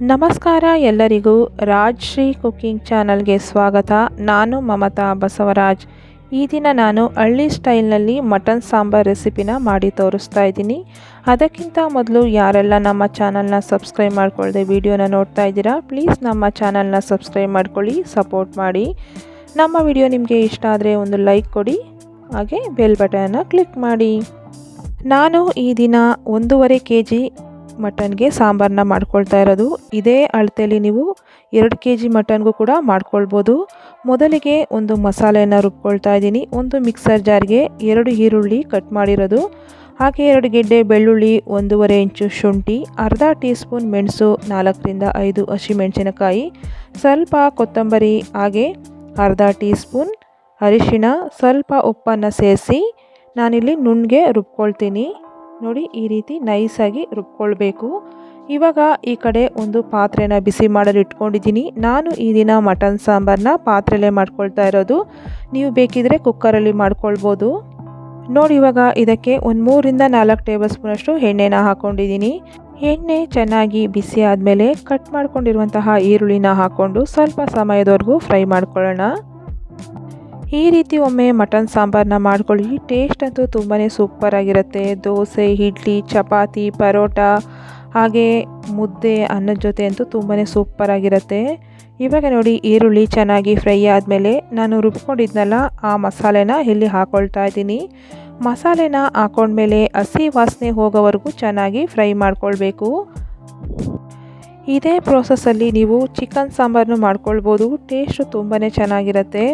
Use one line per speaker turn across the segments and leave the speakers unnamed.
ನಮಸ್ಕಾರ ಎಲ್ಲರಿಗೂ Raj cooking cooking ಚಾನಲ್ಗೆ ಸ್ವಾಗತ. ನಾನು ಮಮತಾ ಬಸವರಾಜ್. ಈ ದಿನ ನಾನು ಹಳ್ಳಿ ಸ್ಟೈಲ್ನಲ್ಲಿ ಮಟನ್ ಸಾಂಬಾರ್ ರೆಸಿಪಿನ ಮಾಡಿ ತೋರಿಸ್ತಾ ಇದ್ದೀನಿ. ಅದಕ್ಕಿಂತ ಮೊದಲು ಯಾರೆಲ್ಲ ನಮ್ಮ ಚಾನಲ್ನ ಸಬ್ಸ್ಕ್ರೈಬ್ ಮಾಡ್ಕೊಳ್ಳದೆ ವಿಡಿಯೋನ ನೋಡ್ತಾ ಇದ್ದೀರಾ, ಪ್ಲೀಸ್ ನಮ್ಮ ಚಾನಲ್ನ ಸಬ್ಸ್ಕ್ರೈಬ್ ಮಾಡ್ಕೊಳ್ಳಿ, ಸಪೋರ್ಟ್ ಮಾಡಿ. ನಮ್ಮ ವಿಡಿಯೋ ನಿಮಗೆ ಇಷ್ಟ ಆದರೆ ಒಂದು ಲೈಕ್ ಕೊಡಿ, ಹಾಗೆ ಬೆಲ್ ಬಟನ್ನ ಕ್ಲಿಕ್ ಮಾಡಿ. ನಾನು ಈ ದಿನ ಒಂದೂವರೆ ಕೆ ಜಿ ಮಟನ್ಗೆ ಸಾಂಬಾರನ್ನ ಮಾಡ್ಕೊಳ್ತಾ ಇರೋದು. ಇದೇ ಅಳತೆಯಲ್ಲಿ ನೀವು ಎರಡು ಕೆ ಜಿ ಮಟನ್ಗೂ ಕೂಡ ಮಾಡ್ಕೊಳ್ಬೋದು. ಮೊದಲಿಗೆ ಒಂದು ಮಸಾಲೆಯನ್ನು ರುಬ್ಕೊಳ್ತಾ ಇದ್ದೀನಿ. ಒಂದು ಮಿಕ್ಸರ್ ಜಾರ್ಗೆ ಎರಡು ಈರುಳ್ಳಿ ಕಟ್ ಮಾಡಿರೋದು. ಹಾಗೆ ಎರಡು ಗೆಡ್ಡೆ ಬೆಳ್ಳುಳ್ಳಿ, ಒಂದೂವರೆ ಇಂಚು ಶುಂಠಿ, ಅರ್ಧ ಟೀ ಸ್ಪೂನ್ ಮೆಣಸು, ನಾಲ್ಕರಿಂದ ಐದು ಹಸಿಮೆಣಸಿನಕಾಯಿ ಸ್ವಲ್ಪ ಕೊತ್ತಂಬರಿ, ಹಾಗೆ ಅರ್ಧ ಟೀ ಸ್ಪೂನ್ ಅರಿಶಿಣ, ಸ್ವಲ್ಪ ಉಪ್ಪನ್ನು ಸೇರಿಸಿ ನಾನಿಲ್ಲಿ ನುಣ್ಣಗೆ ರುಬ್ಕೊಳ್ತೀನಿ. ನೋಡಿ ಈ ರೀತಿ ನೈಸಾಗಿ ರುಬ್ಕೊಳ್ಬೇಕು. ಇವಾಗ ಈ ಕಡೆ ಒಂದು ಪಾತ್ರೆನ ಬಿಸಿ ಮಾಡಲು ಇಟ್ಕೊಂಡಿದ್ದೀನಿ. ನಾನು ಈ ದಿನ ಮಟನ್ ಸಾಂಬಾರನ್ನ ಪಾತ್ರೆಲೇ ಮಾಡ್ಕೊಳ್ತಾ ಇರೋದು. ನೀವು ಬೇಕಿದ್ರೆ ಕುಕ್ಕರಲ್ಲಿ ಮಾಡ್ಕೊಳ್ಬೋದು. ನೋಡಿ ಇವಾಗ ಇದಕ್ಕೆ ಒಂದು ಮೂರಿಂದ ನಾಲ್ಕು ಟೇಬಲ್ ಸ್ಪೂನಷ್ಟು ಎಣ್ಣೆನ ಹಾಕ್ಕೊಂಡಿದ್ದೀನಿ ಎಣ್ಣೆ ಚೆನ್ನಾಗಿ ಬಿಸಿ ಆದಮೇಲೆ ಕಟ್ ಮಾಡ್ಕೊಂಡಿರುವಂತಹ ಈರುಳ್ಳಿನ ಹಾಕ್ಕೊಂಡು ಸ್ವಲ್ಪ ಸಮಯದವರೆಗೂ ಫ್ರೈ ಮಾಡ್ಕೊಳ್ಳೋಣ. ಈ ರೀತಿ ಒಮ್ಮೆ ಮಟನ್ ಸಾಂಬಾರನ್ನ ಮಾಡ್ಕೊಳ್ಳಿ. ಟೇಸ್ಟ್ ಅಂತೂ ತುಂಬಾ ಸೂಪರಾಗಿರುತ್ತೆ ದೋಸೆ, ಇಡ್ಲಿ, ಚಪಾತಿ, ಪರೋಟ, ಹಾಗೆ ಮುದ್ದೆ, ಅನ್ನದ ಜೊತೆ ಅಂತೂ ತುಂಬಾ ಸೂಪರಾಗಿರುತ್ತೆ ಇವಾಗ ನೋಡಿ, ಈರುಳ್ಳಿ ಚೆನ್ನಾಗಿ ಫ್ರೈ ಆದಮೇಲೆ ನಾನು ರುಬ್ಕೊಂಡಿದ್ನಲ್ಲ, ಆ ಮಸಾಲೆನ ಇಲ್ಲಿ ಹಾಕ್ಕೊಳ್ತಾ ಇದ್ದೀನಿ. ಮಸಾಲೆನ ಹಾಕೊಂಡ್ಮೇಲೆ ಹಸಿ ವಾಸನೆ ಹೋಗೋವರೆಗೂ ಚೆನ್ನಾಗಿ ಫ್ರೈ ಮಾಡ್ಕೊಳ್ಬೇಕು. ಇದೇ ಪ್ರೋಸೆಸ್ಸಲ್ಲಿ ನೀವು ಚಿಕನ್ ಸಾಂಬಾರನ್ನು ಮಾಡ್ಕೊಳ್ಬೋದು. ಟೇಸ್ಟು ತುಂಬಾ ಚೆನ್ನಾಗಿರುತ್ತೆ.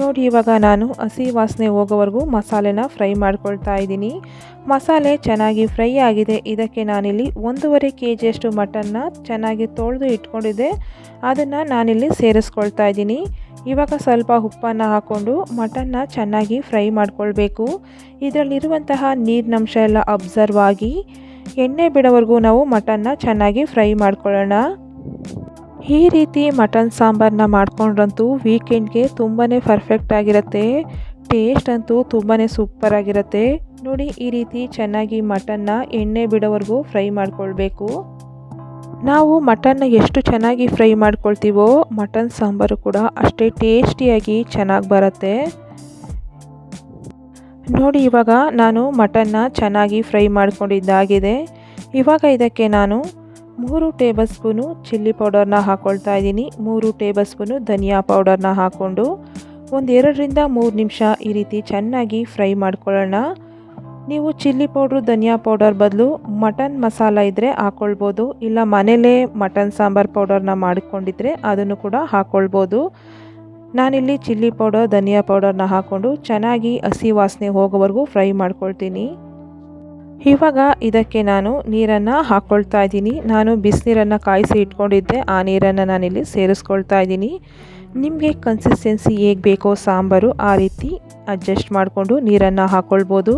ನೋಡಿ, ಇವಾಗ ನಾನು ಹಸಿ ವಾಸನೆ ಹೋಗೋವರೆಗೂ ಮಸಾಲೆನ ಫ್ರೈ ಮಾಡ್ಕೊಳ್ತಾ ಇದ್ದೀನಿ. ಮಸಾಲೆ ಚೆನ್ನಾಗಿ ಫ್ರೈ ಆಗಿದೆ. ಇದಕ್ಕೆ ನಾನಿಲ್ಲಿ ಒಂದೂವರೆ ಕೆ ಜಿಯಷ್ಟು ಮಟನ್ನ ಚೆನ್ನಾಗಿ ತೊಳೆದು ಇಟ್ಕೊಂಡಿದ್ದೆ. ಅದನ್ನು ನಾನಿಲ್ಲಿ ಸೇರಿಸ್ಕೊಳ್ತಾ ಇದ್ದೀನಿ. ಇವಾಗ ಸ್ವಲ್ಪ ಉಪ್ಪನ್ನು ಹಾಕ್ಕೊಂಡು ಮಟನ್ನ ಚೆನ್ನಾಗಿ ಫ್ರೈ ಮಾಡ್ಕೊಳ್ಬೇಕು. ಇದರಲ್ಲಿರುವಂತಹ ನೀರಿನಂಶ ಎಲ್ಲ ಅಬ್ಸರ್ವ್ ಆಗಿ ಎಣ್ಣೆ ಬಿಡೋವರೆಗೂ ನಾವು ಮಟನ್ನ ಚೆನ್ನಾಗಿ ಫ್ರೈ ಮಾಡ್ಕೊಳ್ಳೋಣ. ಈ ರೀತಿ ಮಟನ್ ಸಾಂಬಾರನ್ನ ಮಾಡ್ಕೊಂಡ್ರಂತೂ ವೀಕೆಂಡ್ಗೆ ತುಂಬಾ ಪರ್ಫೆಕ್ಟ್ ಆಗಿರುತ್ತೆ. ಟೇಸ್ಟ್ ಅಂತೂ ತುಂಬಾ ಸೂಪರಾಗಿರುತ್ತೆ ನೋಡಿ, ಈ ರೀತಿ ಚೆನ್ನಾಗಿ ಮಟನ್ನ ಎಣ್ಣೆ ಬಿಡೋವರೆಗೂ ಫ್ರೈ ಮಾಡಿಕೊಳ್ಬೇಕು. ನಾವು ಮಟನ್ನ ಎಷ್ಟು ಚೆನ್ನಾಗಿ ಫ್ರೈ ಮಾಡ್ಕೊಳ್ತೀವೋ, ಮಟನ್ ಸಾಂಬಾರು ಕೂಡ ಅಷ್ಟೇ ಟೇಸ್ಟಿಯಾಗಿ ಚೆನ್ನಾಗಿ ಬರುತ್ತೆ. ನೋಡಿ, ಇವಾಗ ನಾನು ಮಟನ್ನ ಚೆನ್ನಾಗಿ ಫ್ರೈ ಮಾಡ್ಕೊಂಡಿದ್ದಾಗಿದೆ. ಇವಾಗ ಇದಕ್ಕೆ ನಾನು ಮೂರು ಟೇಬಲ್ ಸ್ಪೂನು ಚಿಲ್ಲಿ ಪೌಡರ್ನ ಹಾಕ್ಕೊಳ್ತಾ ಇದ್ದೀನಿ. ಮೂರು ಟೇಬಲ್ ಸ್ಪೂನು ಧನಿಯಾ ಪೌಡರ್ನ ಹಾಕ್ಕೊಂಡು ಒಂದು ಎರಡರಿಂದ ಮೂರು ನಿಮಿಷ ಈ ರೀತಿ ಚೆನ್ನಾಗಿ ಫ್ರೈ ಮಾಡ್ಕೊಳ್ಳೋಣ. ನೀವು ಚಿಲ್ಲಿ ಪೌಡ್ರು, ಧನಿಯಾ ಪೌಡರ್ ಬದಲು ಮಟನ್ ಮಸಾಲ ಇದ್ದರೆ ಹಾಕ್ಕೊಳ್ಬೋದು ಇಲ್ಲ ಮನೇಲೇ ಮಟನ್ ಸಾಂಬಾರು ಪೌಡರ್ನ ಮಾಡಿಕೊಂಡಿದ್ರೆ ಅದನ್ನು ಕೂಡ ಹಾಕ್ಕೊಳ್ಬೋದು ನಾನಿಲ್ಲಿ ಚಿಲ್ಲಿ ಪೌಡರ್, ಧನಿಯಾ ಪೌಡರ್ನ ಹಾಕ್ಕೊಂಡು ಚೆನ್ನಾಗಿ ಹಸಿ ವಾಸನೆ ಹೋಗೋವರೆಗೂ ಫ್ರೈ ಮಾಡ್ಕೊಳ್ತೀನಿ. ಇವಾಗ ಇದಕ್ಕೆ ನಾನು ನೀರನ್ನು ಹಾಕ್ಕೊಳ್ತಾ ಇದ್ದೀನಿ. ನಾನು ಬಿಸಿನೀರನ್ನು ಕಾಯಿಸಿ ಇಟ್ಕೊಂಡಿದ್ದೆ. ಆ ನೀರನ್ನು ನಾನಿಲ್ಲಿ ಸೇರಿಸ್ಕೊಳ್ತಾ ಇದ್ದೀನಿ. ನಿಮಗೆ ಕನ್ಸಿಸ್ಟೆನ್ಸಿ ಹೇಗೆ ಬೇಕೋ ಸಾಂಬಾರು ಆ ರೀತಿ ಅಡ್ಜಸ್ಟ್ ಮಾಡಿಕೊಂಡು ನೀರನ್ನು ಹಾಕ್ಕೊಳ್ಬೋದು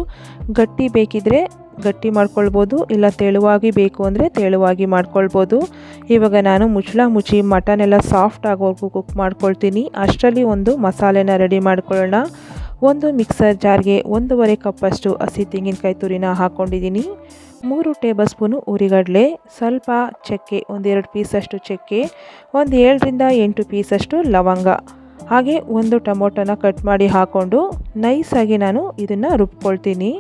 ಗಟ್ಟಿ ಬೇಕಿದ್ರೆ ಗಟ್ಟಿ ಮಾಡ್ಕೊಳ್ಬೋದು, ಇಲ್ಲ ತೆಳುವಾಗಿ ಬೇಕು ಅಂದರೆ ತೆಳುವಾಗಿ ಮಾಡ್ಕೊಳ್ಬೋದು. ಇವಾಗ ನಾನು ಮುಚ್ಚಳ ಮುಚ್ಚಿ ಮಟನ್ ಎಲ್ಲ ಸಾಫ್ಟ್ ಆಗೋವರೆಗೂ ಕುಕ್ ಮಾಡ್ಕೊಳ್ತೀನಿ. ಅಷ್ಟರಲ್ಲಿ ಒಂದು ಮಸಾಲೆನ ರೆಡಿ ಮಾಡ್ಕೊಳ್ಳೋಣ. ಒಂದು ಮಿಕ್ಸರ್ ಜಾರ್ಗೆ ಒಂದೂವರೆ ಕಪ್ಪಷ್ಟು ಹಸಿ ತೆಂಗಿನಕಾಯಿ ತುರಿನ ಹಾಕ್ಕೊಂಡಿದ್ದೀನಿ ಮೂರು ಟೇಬಲ್ ಸ್ಪೂನು ಉರಿಗಡಲೆ, ಸ್ವಲ್ಪ ಚಕ್ಕೆ, ಒಂದೆರಡು ಪೀಸಷ್ಟು ಚಕ್ಕೆ, ಒಂದು ಏಳರಿಂದ ಎಂಟು ಪೀಸಷ್ಟು ಲವಂಗ. ಹಾಗೆ ಒಂದು ಟೊಮೊಟೊನ ಕಟ್ ಮಾಡಿ ಹಾಕ್ಕೊಂಡು ನೈಸಾಗಿ ನಾನು ಇದನ್ನು ರುಬ್ಕೊಳ್ತೀನಿ.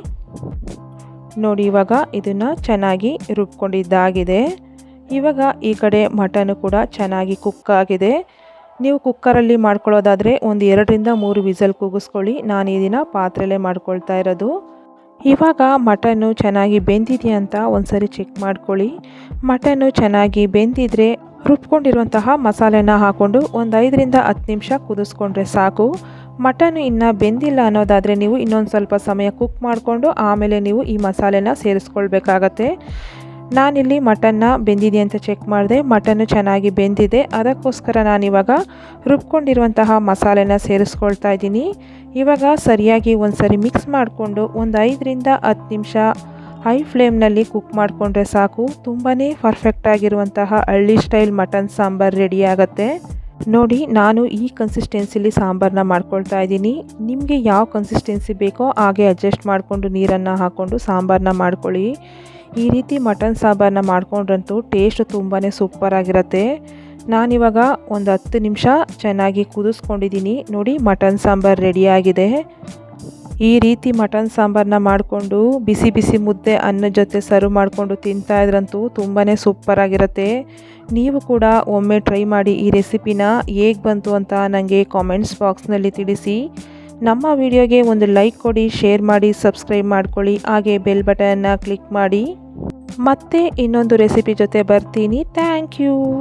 ನೋಡಿ, ಇವಾಗ ಇದನ್ನು ಚೆನ್ನಾಗಿ ರುಬ್ಕೊಂಡಿದ್ದಾಗಿದೆ. ಇವಾಗ ಈ ಕಡೆ ಮಟನು ಕೂಡ ಚೆನ್ನಾಗಿ ಕುಕ್ ಆಗಿದೆ. ನೀವು ಕುಕ್ಕರಲ್ಲಿ ಮಾಡ್ಕೊಳ್ಳೋದಾದರೆ ಒಂದು ಎರಡರಿಂದ ಮೂರು ವಿಸಲ್ ಕೂಗಿಸ್ಕೊಳ್ಳಿ. ನಾನು ಈ ದಿನ ಪಾತ್ರೆಲೇ ಮಾಡ್ಕೊಳ್ತಾ ಇರೋದು. ಇವಾಗ ಮಟನ್ನು ಚೆನ್ನಾಗಿ ಬೆಂದಿದೆಯಾ ಅಂತ ಒಂದ್ಸರಿ ಚೆಕ್ ಮಾಡ್ಕೊಳ್ಳಿ. ಮಟನ್ನು ಚೆನ್ನಾಗಿ ಬೆಂದಿದ್ರೆ ರುಬ್ಕೊಂಡಿರುವಂತಹ ಮಸಾಲೆನ ಹಾಕ್ಕೊಂಡು ಒಂದು ಐದರಿಂದ ಹತ್ತು ನಿಮಿಷ ಕುದಿಸ್ಕೊಂಡ್ರೆ ಸಾಕು. ಮಟನ್ ಇನ್ನು ಬೆಂದಿಲ್ಲ ಅನ್ನೋದಾದರೆ ನೀವು ಇನ್ನೊಂದು ಸ್ವಲ್ಪ ಸಮಯ ಕುಕ್ ಮಾಡಿಕೊಂಡು ಆಮೇಲೆ ನೀವು ಈ ಮಸಾಲೆನ ಸೇರಿಸ್ಕೊಳ್ಬೇಕಾಗತ್ತೆ. ನಾನಿಲ್ಲಿ ಮಟನ್ನ ಬೆಂದಿದೆ ಅಂತ ಚೆಕ್ ಮಾಡಿದೆ, ಮಟನ್ನು ಚೆನ್ನಾಗಿ ಬೆಂದಿದೆ. ಅದಕ್ಕೋಸ್ಕರ ನಾನಿವಾಗ ರುಬ್ಕೊಂಡಿರುವಂತಹ ಮಸಾಲೆನ ಸೇರಿಸ್ಕೊಳ್ತಾ ಇದ್ದೀನಿ. ಇವಾಗ ಸರಿಯಾಗಿ ಒಂದು ಸರಿ ಮಿಕ್ಸ್ ಮಾಡಿಕೊಂಡು ಒಂದು ಐದರಿಂದ ಹತ್ತು ನಿಮಿಷ ಹೈ ಫ್ಲೇಮ್ನಲ್ಲಿ ಕುಕ್ ಮಾಡಿಕೊಂಡ್ರೆ ಸಾಕು. ತುಂಬಾ ಪರ್ಫೆಕ್ಟ್ ಆಗಿರುವಂತಹ ಹಳ್ಳಿ ಸ್ಟೈಲ್ ಮಟನ್ ಸಾಂಬಾರು ರೆಡಿ ಆಗುತ್ತೆ. ನೋಡಿ, ನಾನು ಈ ಕನ್ಸಿಸ್ಟೆನ್ಸಿಲಿ ಸಾಂಬಾರನ್ನ ಮಾಡ್ಕೊಳ್ತಾ ಇದ್ದೀನಿ. ನಿಮಗೆ ಯಾವ ಕನ್ಸಿಸ್ಟೆನ್ಸಿ ಬೇಕೋ ಹಾಗೆ ಅಡ್ಜಸ್ಟ್ ಮಾಡಿಕೊಂಡು ನೀರನ್ನು ಹಾಕ್ಕೊಂಡು ಸಾಂಬಾರನ್ನ ಮಾಡ್ಕೊಳ್ಳಿ. ಈ ರೀತಿ ಮಟನ್ ಸಾಂಬಾರನ್ನ ಮಾಡ್ಕೊಂಡ್ರಂತೂ ಟೇಸ್ಟ್ ತುಂಬಾ ಸೂಪರಾಗಿರುತ್ತೆ ನಾನಿವಾಗ ಒಂದು ಹತ್ತು ನಿಮಿಷ ಚೆನ್ನಾಗಿ ಕುದಿಸ್ಕೊಂಡಿದ್ದೀನಿ ನೋಡಿ ಮಟನ್ ಸಾಂಬಾರು ರೆಡಿಯಾಗಿದೆ ಈ ರೀತಿ ಮಟನ್ ಸಾಂಬಾರನ್ನ ಮಾಡಿಕೊಂಡು ಬಿಸಿ ಬಿಸಿ ಮುದ್ದೆ ಅನ್ನದ ಜೊತೆ ಸರ್ವ್ ಮಾಡಿಕೊಂಡು ತಿಂತಾ ಇದ್ರಂತೂ ತುಂಬಾ ಸೂಪರಾಗಿರುತ್ತೆ ನೀವು ಕೂಡ ಒಮ್ಮೆ ಟ್ರೈ ಮಾಡಿ ಈ ರೆಸಿಪಿನ ಹೇಗೆ ಬಂತು ಅಂತ ನನಗೆ ಕಾಮೆಂಟ್ಸ್ ಬಾಕ್ಸ್ನಲ್ಲಿ ತಿಳಿಸಿ. ನಮ್ಮ ವಿಡಿಯೋಗೆ ಒಂದು ಲೈಕ್ ಕೊಡಿ, ಶೇರ್ ಮಾಡಿ, ಸಬ್ಸ್ಕ್ರೈಬ್ ಮಾಡ್ಕೊಳ್ಳಿ, ಹಾಗೆ ಬೆಲ್ ಬಟನ್ನ ಕ್ಲಿಕ್ ಮಾಡಿ. ಮತ್ತೆ ಇನ್ನೊಂದು ರೆಸಿಪಿ ಜೊತೆ ಬರ್ತೀನಿ. Thank you.